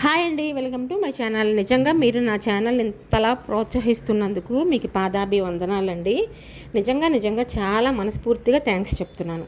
Hi అండి welcome to my channel. నిజంగా మీరు నా ఛానల్ ఇంతలా ప్రోత్సహిస్తున్నందుకు మీకు పాదాభివందనాలండి. నిజంగా నిజంగా చాలా మనస్ఫూర్తిగా థ్యాంక్స్ చెప్తున్నాను.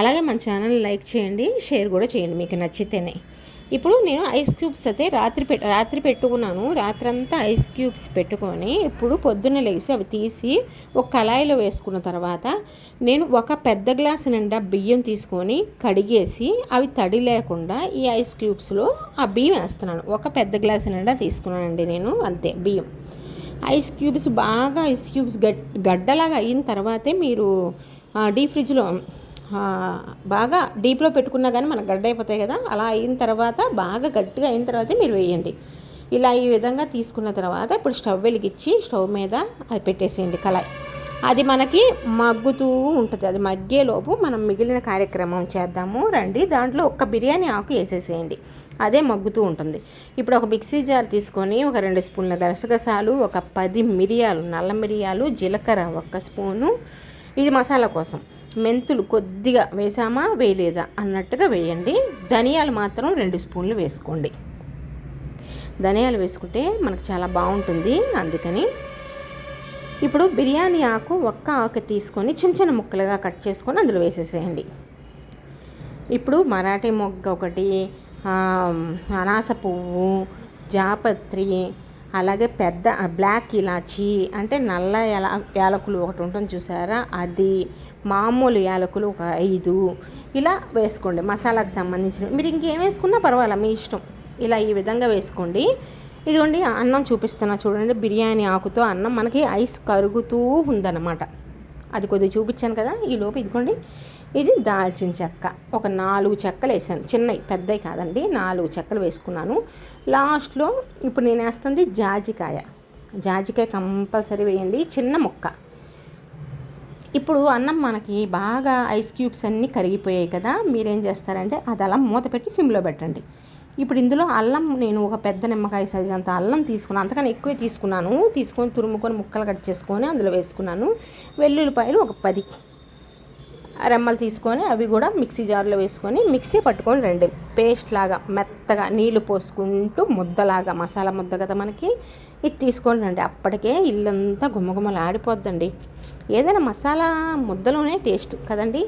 అలాగే మన ఛానల్ లైక్ చేయండి షేర్ కూడా చేయండి మీకు నచ్చితేనే. ఇప్పుడు నేను ఐస్ క్యూబ్స్ అయితే రాత్రి పెట్ రాత్రి పెట్టుకున్నాను. రాత్రంతా ఐస్ క్యూబ్స్ పెట్టుకొని ఇప్పుడు పొద్దున్న లేచి అవి తీసి ఒక కళాయిలో వేసుకున్న తర్వాత నేను ఒక పెద్ద గ్లాస్ నిండా బియ్యం తీసుకొని కడిగేసి అవి తడి లేకుండా ఈ ఐస్ క్యూబ్స్లో ఆ బియ్యం వేస్తున్నాను. ఒక పెద్ద గ్లాస్ నిండా తీసుకున్నానండి నేను అంతే బియ్యం. ఐస్ క్యూబ్స్ బాగా ఐస్ క్యూబ్స్ గడ్ గడ్డలాగా అయిన తర్వాతే మీరు డీ ఫ్రిడ్జ్లో బాగా డీప్లో పెట్టుకున్నా కానీ మనకు గడ్డ అయిపోతాయి కదా అలా అయిన తర్వాత బాగా గట్టిగా అయిన తర్వాతే మీరు వేయండి. ఇలా ఈ విధంగా తీసుకున్న తర్వాత ఇప్పుడు స్టవ్ వెలిగించి స్టవ్ మీద అది పెట్టేసేయండి కళాయి. అది మనకి మగ్గుతూ ఉంటుంది. అది మగ్గేలోపు మనం మిగిలిన కార్యక్రమం చేద్దాము రండి. దాంట్లో ఒక్క బిర్యానీ ఆకు వేసేసేయండి. అదే మగ్గుతూ ఉంటుంది. ఇప్పుడు ఒక మిక్సీ జార్ తీసుకొని ఒక రెండు స్పూన్ల గసగసాలు ఒక పది మిరియాలు నల్ల మిరియాలు జీలకర్ర ఒక్క స్పూను. ఇది మసాలా కోసం. మెంతులు కొద్దిగా వేసామా వేయలేదా? అన్నట్టుగా వేయండి. ధనియాలు మాత్రం రెండు స్పూన్లు వేసుకోండి. ధనియాలు వేసుకుంటే మనకు చాలా బాగుంటుంది. అందుకని ఇప్పుడు బిర్యానీ ఆకు ఒక్క ఆకు తీసుకొని చిన్న చిన్న ముక్కలుగా కట్ చేసుకొని అందులో వేసేసేయండి. ఇప్పుడు మరాఠీ మొగ్గ ఒకటి అనాస పువ్వు జాపత్రి అలాగే పెద్ద బ్లాక్ ఇలాచి అంటే నల్ల యాల యాలకులు ఒకటి ఉంటుంది చూసారా? అది మామూలు యాలకులు ఒక ఐదు. ఇలా వేసుకోండి. మసాలాకు సంబంధించిన మీరు ఇంకేం వేసుకున్నా పర్వాలా మీ ఇష్టం. ఇలా ఈ విధంగా వేసుకోండి. ఇదిగోండి అన్నం చూపిస్తున్నా చూడండి. బిర్యానీ ఆకుతో అన్నం మనకి ఐస్ కరుగుతూ ఉందన్నమాట. అది కొద్దిగా చూపించాను కదా ఈ లోపు ఇదిగోండి. ఇది దాల్చిన చెక్క. ఒక నాలుగు చెక్కలు వేసాను. చిన్నవి పెద్దవి కాదండి. నాలుగు చెక్కలు వేసుకున్నాను. లాస్ట్లో ఇప్పుడు నేను వేస్తుంది జాజికాయ. జాజికాయ కంపల్సరీ వేయండి. చిన్న ముక్క. ఇప్పుడు అన్నం మనకి బాగా ఐస్ క్యూబ్స్ అన్నీ కరిగిపోయాయి కదా మీరేం చేస్తారంటే అది అలా మూత పెట్టి సిమ్లో పెట్టండి. ఇప్పుడు ఇందులో అల్లం నేను ఒక పెద్ద నిమ్మకాయ సైజ్ అంత అల్లం తీసుకున్నాను అంతకన్నా ఎక్కువే తీసుకున్నాను. తీసుకొని తురుముకొని ముక్కలు కట్ చేసుకొని అందులో వేసుకున్నాను. వెల్లుల్లిపాయలు ఒక పది. రెమ్మలు తీసుకొని అవి కూడా మిక్సీ జార్లో వేసుకొని మిక్సీ పట్టుకొని రండి. పేస్ట్ లాగా మెత్తగా నీళ్ళు పోసుకుంటూ ముద్దలాగా మసాలా ముద్ద కదా మనకి ఇది తీసుకొని రండి. అప్పటికే ఇల్లంతా గుమ్మగుమ్మలు ఆడిపోద్దండి ఏదైనా మసాలా ముద్దలోనే టేస్ట్ కదండి.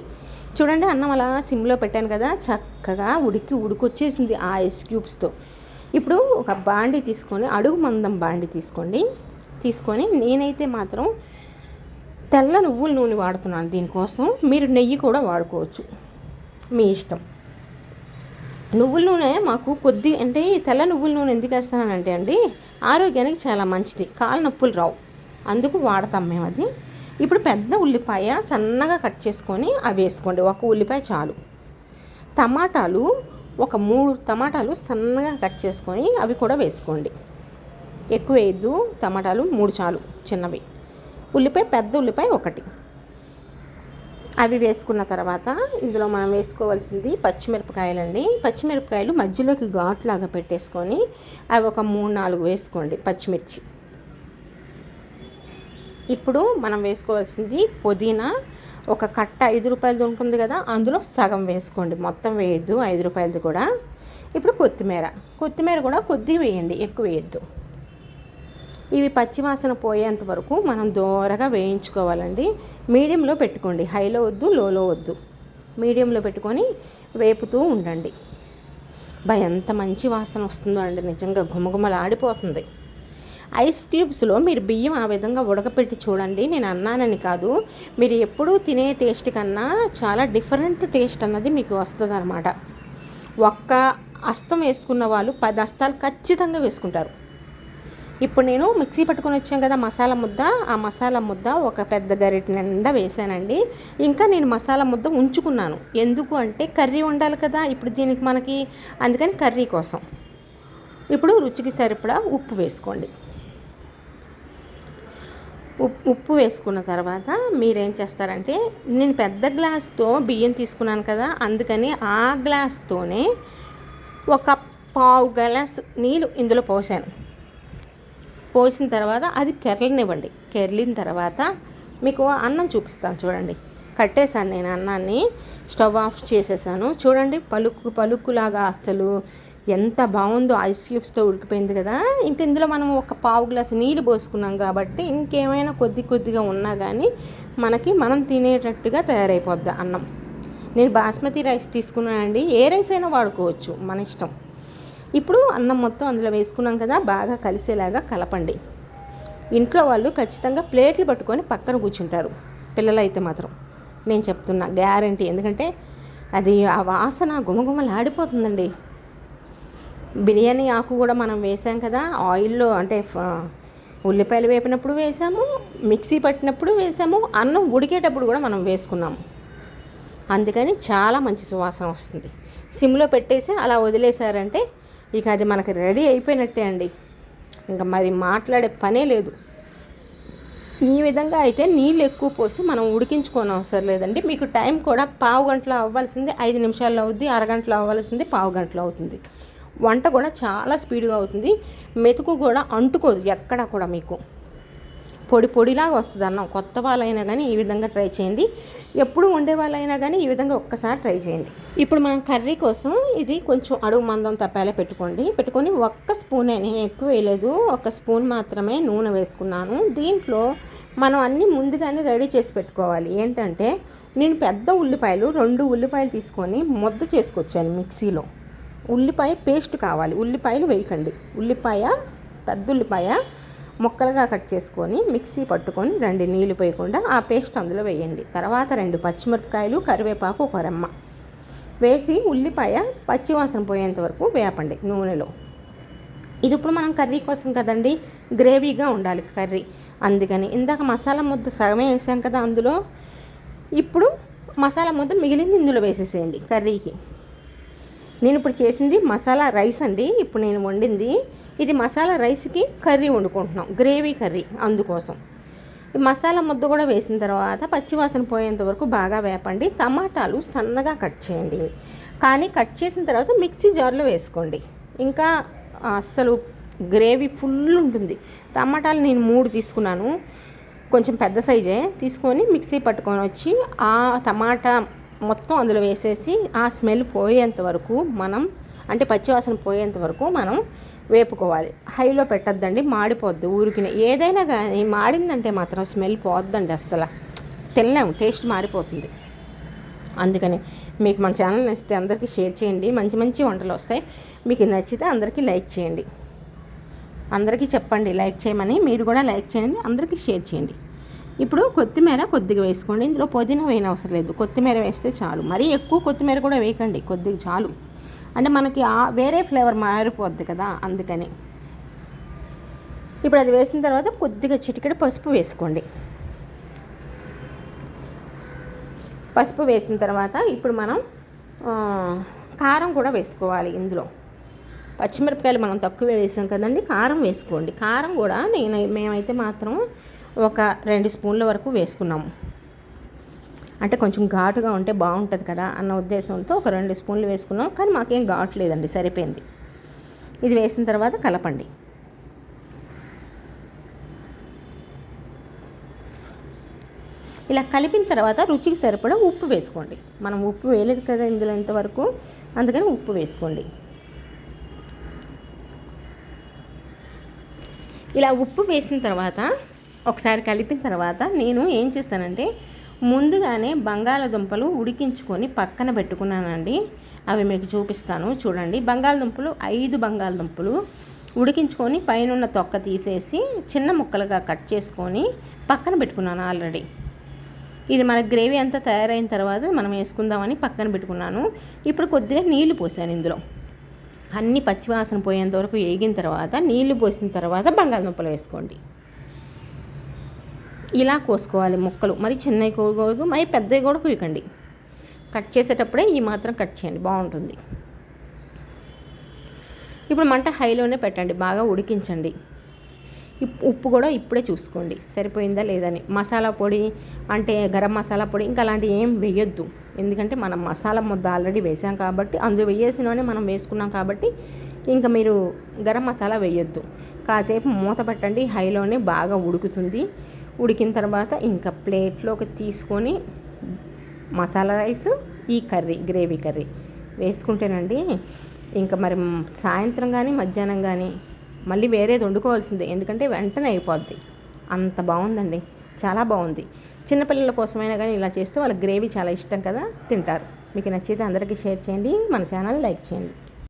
చూడండి అన్నం అలా సిమ్లో పెట్టాను కదా చక్కగా ఉడికి ఉడికొచ్చేసింది ఆ ఐస్ క్యూబ్స్తో. ఇప్పుడు ఒక బాండి తీసుకొని అడుగు మందం బాండి తీసుకోండి. తీసుకొని నేనైతే మాత్రం తెల్ల నువ్వుల నూనె వాడుతున్నాను దీనికోసం. మీరు నెయ్యి కూడా వాడుకోవచ్చు. మీ ఇష్టం. నువ్వుల నూనె మాకు కొద్ది అంటే ఈ తెల్ల నువ్వుల నూనె ఎందుకు వేస్తానంటే అండి ఆరోగ్యానికి చాలా మంచిది. కాళ్ళ నొప్పులు రావు. అందుకు వాడతాం మేము అది. ఇప్పుడు పెద్ద ఉల్లిపాయ సన్నగా కట్ చేసుకొని అవి వేసుకోండి. ఒక ఉల్లిపాయ చాలు. టమాటాలు ఒక మూడు టమాటాలు సన్నగా కట్ చేసుకొని అవి కూడా వేసుకోండి. ఎక్కువ వేయద్దు. టమాటాలు మూడు చాలు. చిన్నవి. ఉల్లిపాయ పెద్ద ఉల్లిపాయ ఒకటి. అవి వేసుకున్న తర్వాత ఇందులో మనం వేసుకోవాల్సింది పచ్చిమిరపకాయలండి. పచ్చిమిరపకాయలు మధ్యలోకి ఘాట్లాగా పెట్టేసుకొని అవి ఒక మూడు నాలుగు వేసుకోండి పచ్చిమిర్చి. ఇప్పుడు మనం వేసుకోవాల్సింది పుదీనా. ఒక కట్ట ఐదు రూపాయలది ఉంటుంది కదా అందులో సగం వేసుకోండి. మొత్తం వేయద్దు ఐదు రూపాయలది కూడా. ఇప్పుడు కొత్తిమీర. కొత్తిమీర కూడా కొద్దిగా వేయండి ఎక్కువ వేయద్దు. ఇవి పచ్చివాసన పోయేంత వరకు మనం దూరగా వేయించుకోవాలండి. మీడియంలో పెట్టుకోండి. హైలో వద్దు లోలో వద్దు. మీడియంలో పెట్టుకొని వేపుతూ ఉండండి. బా ఎంత మంచి వాసన వస్తుందో అండి. నిజంగా గుమగుమలు ఆడిపోతుంది ఐస్ క్యూబ్స్లో మీరు బియ్యం ఆ విధంగా ఉడకపెట్టి చూడండి. నేను అన్నానని కాదు. మీరు ఎప్పుడూ తినే టేస్ట్ కన్నా చాలా డిఫరెంట్ టేస్ట్ అన్నది మీకు వస్తుంది అనమాట ఒక్క అస్తం వేసుకున్న వాళ్ళు పది అస్తాలు ఖచ్చితంగా వేసుకుంటారు. ఇప్పుడు నేను మిక్సీ పట్టుకొని వచ్చాం కదా మసాలా ముద్ద. ఆ మసాలా ముద్ద ఒక పెద్ద గరిటె నిండా వేసానండి ఇంకా నేను మసాలా ముద్ద ఉంచుకున్నాను. ఎందుకు అంటే కర్రీ ఉండాలి కదా. ఇప్పుడు దీనికి మనకి అందుకని కర్రీ కోసం. ఇప్పుడు రుచికి సరిపడా ఉప్పు వేసుకోండి. ఉప్పు వేసుకున్న తర్వాత మీరేం చేస్తారంటే నేను పెద్ద గ్లాస్తో బియ్యం తీసుకున్నాను కదా. అందుకని ఆ గ్లాస్తోనే ఒక పావు గ్లాస్ నీళ్ళు ఇందులో పోసాను. పోసిన తర్వాత అది కెరలనివ్వండి కెరలిన తర్వాత మీకు అన్నం చూపిస్తాను చూడండి. కట్టేశాను నేను అన్నాన్ని స్టవ్ ఆఫ్ చేసేసాను. చూడండి పలుకు పలుకులాగా అసలు ఎంత బాగుందో ఐస్ క్యూబ్స్తో ఉడికిపోయింది కదా. ఇంక ఇందులో మనం ఒక పావు గ్లాసు నీళ్ళు పోసుకున్నాం కాబట్టి ఇంకేమైనా కొద్ది కొద్దిగా ఉన్నా కానీ మనకి మనం తినేటట్టుగా తయారైపోద్ది అన్నం. నేను బాస్మతి రైస్ తీసుకున్నానండి. ఏ రైస్ అయినా వాడుకోవచ్చు మన ఇష్టం. ఇప్పుడు అన్నం మొత్తం అందులో వేసుకున్నాం కదా బాగా కలిసేలాగా కలపండి. ఇంట్లో వాళ్ళు ఖచ్చితంగా ప్లేట్లు పట్టుకొని పక్కన కూర్చుంటారు పిల్లలైతే మాత్రం. నేను చెప్తున్నా గ్యారంటీ. ఎందుకంటే అది ఆ వాసన గుమగుమలాడిపోతుందండి. బిర్యానీ ఆకు కూడా మనం వేసాం కదా ఆయిల్లో అంటే ఉల్లిపాయలు వేపినప్పుడు వేసాము మిక్సీ పట్టినప్పుడు వేసాము అన్నం ఉడికేటప్పుడు కూడా మనం వేసుకున్నాము. అందుకని చాలా మంచి సువాసన వస్తుంది. సిమ్లో పెట్టేసి అలా వదిలేశారంటే ఇక అది మనకి రెడీ అయిపోయినట్టే అండి. ఇంకా మరి మాట్లాడే పనే లేదు. ఈ విధంగా అయితే నీళ్ళు ఎక్కువ పోసి మనం ఉడికించుకోని అవసరం లేదండి. మీకు టైం కూడా పావు గంటలో అవ్వాల్సింది ఐదు నిమిషాల్లో అవుద్ది అరగంటలో అవ్వాల్సింది పావు గంటలో అవుతుంది. వంట కూడా చాలా స్పీడ్గా అవుతుంది. మెతుకు కూడా అంటుకోదు ఎక్కడ కూడా మీకు. పొడి పొడిలాగా వస్తుంది అన్నం. కొత్త వాళ్ళైనా కానీ ఈ విధంగా ట్రై చేయండి. ఎప్పుడు వండే వాళ్ళైనా కానీ ఈ విధంగా ఒక్కసారి ట్రై చేయండి. ఇప్పుడు మనం కర్రీ కోసం ఇది కొంచెం అడుగు మందం తప్పేలా పెట్టుకోండి. పెట్టుకొని ఒక్క స్పూన్ నేను ఎక్కువ వేయలేదు. ఒక స్పూన్ మాత్రమే నూనె వేసుకున్నాను. దీంట్లో మనం అన్నీ ముందుగానే రెడీ చేసి పెట్టుకోవాలి. ఏంటంటే నేను పెద్ద ఉల్లిపాయలు రెండు ఉల్లిపాయలు తీసుకొని ముద్ద చేసుకొచ్చాను మిక్సీలో. ఉల్లిపాయ పేస్ట్ కావాలి. ఉల్లిపాయలు వేయకండి. ఉల్లిపాయ పెద్ద ఉల్లిపాయ ముక్కలుగా కట్ చేసుకొని మిక్సీ పట్టుకొని రెండు నీళ్ళు పోయకుండా ఆ పేస్ట్ అందులో వేయండి. తర్వాత రెండు పచ్చిమిరపకాయలు కరివేపాకు ఒక రెమ్మ. వేసి ఉల్లిపాయ పచ్చివాసన పోయేంత వరకు వేపండి నూనెలో. ఇది ఇప్పుడు మనం కర్రీ కోసం కదండి గ్రేవీగా ఉండాలి కర్రీ. అందుకని ఇందాక మసాలా ముద్ద సగమే వేసాం కదా అందులో. ఇప్పుడు మసాలా ముద్ద మిగిలింది ఇందులో వేసేసేయండి కర్రీకి. నేను ఇప్పుడు చేసింది మసాలా రైస్ అండి. ఇప్పుడు నేను వండింది. ఇది మసాలా రైస్కి కర్రీ వండుకుంటున్నాం. గ్రేవీ కర్రీ అందుకోసం. మసాలా ముద్ద కూడా వేసిన తర్వాత పచ్చివాసన పోయేంత వరకు బాగా వేపండి. టమాటాలు సన్నగా కట్ చేయండి. కానీ కట్ చేసిన తర్వాత మిక్సీ జార్లో వేసుకోండి. ఇంకా అస్సలు గ్రేవీ ఫుల్ ఉంటుంది. టమాటాలు నేను మూడు తీసుకున్నాను. కొంచెం పెద్ద సైజే. తీసుకొని మిక్సీ పట్టుకొని వచ్చి ఆ టమాటా మొత్తం అందులో వేసేసి ఆ స్మెల్ పోయేంత వరకు మనం అంటే పచ్చివాసన పోయేంత వరకు మనం వేపుకోవాలి. హైలో పెట్టద్దండి మాడిపోద్ది ఊరికిన. ఏదైనా కానీ మాడిందంటే మాత్రం స్మెల్ పోద్దండి అస్సలు. తినలేము టేస్ట్ మారిపోతుంది. అందుకని మీకు మన ఛానల్ నచ్చితే అందరికీ షేర్ చేయండి. మంచి మంచి వంటలు వస్తాయి. మీకు నచ్చితే అందరికీ లైక్ చేయండి. అందరికీ చెప్పండి లైక్ చేయమని. మీరు కూడా లైక్ చేయండి అందరికీ షేర్ చేయండి. ఇప్పుడు కొత్తిమీర కొద్దిగా వేసుకోండి. ఇందులో పుదీనా వేయని అవసరం లేదు. కొత్తిమీర వేస్తే చాలు. మరీ ఎక్కువ కొత్తిమీర కూడా వేయకండి. కొద్దిగా చాలు. అంటే మనకి వేరే ఫ్లేవర్ మారిపోద్ది కదా అందుకని. ఇప్పుడు అది వేసిన తర్వాత కొద్దిగా చిటికెడు పసుపు వేసుకోండి. పసుపు వేసిన తర్వాత ఇప్పుడు మనం కారం కూడా వేసుకోవాలి ఇందులో. పచ్చిమిరపకాయలు మనం తక్కువ వేసాం కదండి. కారం వేసుకోండి. కారం కూడా నేను మేమైతే మాత్రం ఒక రెండు స్పూన్ల వరకు వేసుకున్నాము. అంటే కొంచెం ఘాటుగా ఉంటే బాగుంటుంది కదా అన్న ఉద్దేశంతో ఒక రెండు స్పూన్లు వేసుకున్నాం. కానీ మాకేం ఘాటు లేదండి సరిపోయింది. ఇది వేసిన తర్వాత కలపండి. ఇలా కలిపిన తర్వాత రుచికి సరిపడా ఉప్పు వేసుకోండి. మనం ఉప్పు వేయలేదు కదా ఇందులో ఇంతవరకు. అందుకని ఉప్పు వేసుకోండి. ఇలా ఉప్పు వేసిన తర్వాత ఒకసారి కలిపిన తర్వాత నేను ఏం చేస్తానంటే ముందుగానే బంగాళదుంపలు ఉడికించుకొని పక్కన పెట్టుకున్నానండి. అవి మీకు చూపిస్తాను చూడండి. బంగాళదుంపలు ఐదు బంగాళదుంపలు ఉడికించుకొని పైన తొక్క తీసేసి చిన్న ముక్కలుగా కట్ చేసుకొని పక్కన పెట్టుకున్నాను ఆల్రెడీ. ఇది మన గ్రేవీ అంతా తయారైన తర్వాత మనం వేసుకుందామని పక్కన పెట్టుకున్నాను. ఇప్పుడు కొద్దిగా నీళ్ళు పోసాను ఇందులో. అన్ని పచ్చివాసన పోయేంత వరకు వేగిన తర్వాత నీళ్ళు పోసిన తర్వాత బంగాళదుంపలు వేసుకోండి. ఇలా కోసుకోవాలి ముక్కలు. మరి చిన్నవి కోయకూడదు మరి పెద్దవి కూడా కుయకండి. కట్ చేసేటప్పుడే ఈ మాత్రం కట్ చేయండి బాగుంటుంది. ఇప్పుడు మంట హైలోనే పెట్టండి బాగా ఉడికించండి. ఉప్పు కూడా ఇప్పుడే చూసుకోండి. సరిపోయిందా లేదని మసాలా పొడి అంటే గరం మసాలా పొడి ఇంకా అలాంటివి ఏం వేయొద్దు. ఎందుకంటే మనం మసాలా ముద్ద ఆల్రెడీ వేసాం కాబట్టి అందులో వేయేసినవనే మనం వేసుకున్నాం కాబట్టి ఇంకా మీరు గరం మసాలా వేయొద్దు. కాసేపు మూత పెట్టండి హైలోనే బాగా ఉడుకుతుంది. ఉడికిన తర్వాత ఇంకా ప్లేట్లోకి తీసుకొని మసాలా రైస్ ఈ కర్రీ గ్రేవీ కర్రీ వేసుకుంటేనండి ఇంకా మరి సాయంత్రం కానీ మధ్యాహ్నం కానీ మళ్ళీ వేరేది వండుకోవాల్సిందే. ఎందుకంటే వెంటనే అయిపోద్ది. అంత బాగుందండి. చాలా బాగుంది. చిన్నపిల్లల కోసమైనా కానీ ఇలా చేస్తే వాళ్ళకి గ్రేవీ చాలా ఇష్టం కదా తింటారు. మీకు నచ్చితే అందరికీ షేర్ చేయండి. మన ఛానల్ లైక్ చేయండి.